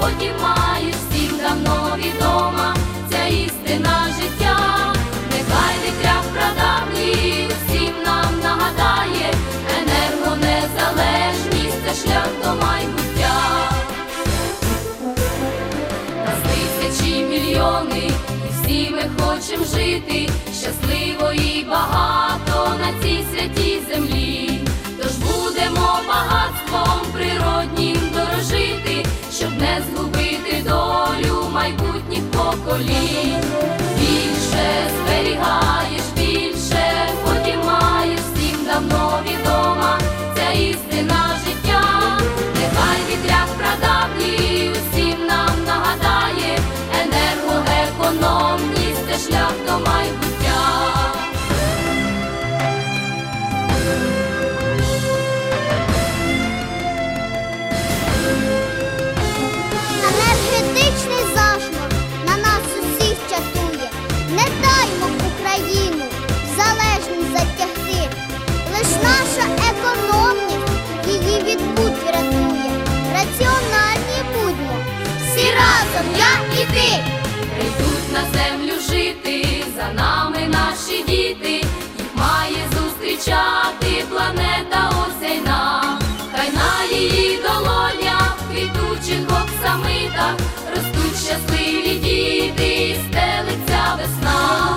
подіймаю, всім давно відома ця істина життя, нехай вітря прадавній всім нам нагадає, енергонезалежність це шлях до майбуття, нас тисячі мільйони, і всі ми хочемо жити, щасливо і багато на цій святій землі. колін, більше зберігаєш, більше подіймаєш, всім давно відома ця істина життя, нехай вітряк прадавні, усім нам нагадає. Енергоекономність, це шлях дома. свята, ростуть щасливі діти, стелиться весна,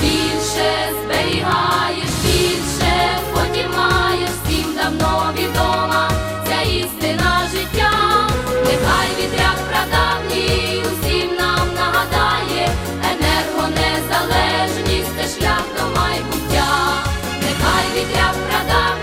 більше зберігаєш, більше потім маєш, всім давно відома ця істина життя, нехай вітряк прадавній усім нам нагадає, енергонезалежність та шлях до майбуття, нехай вітряк прадавній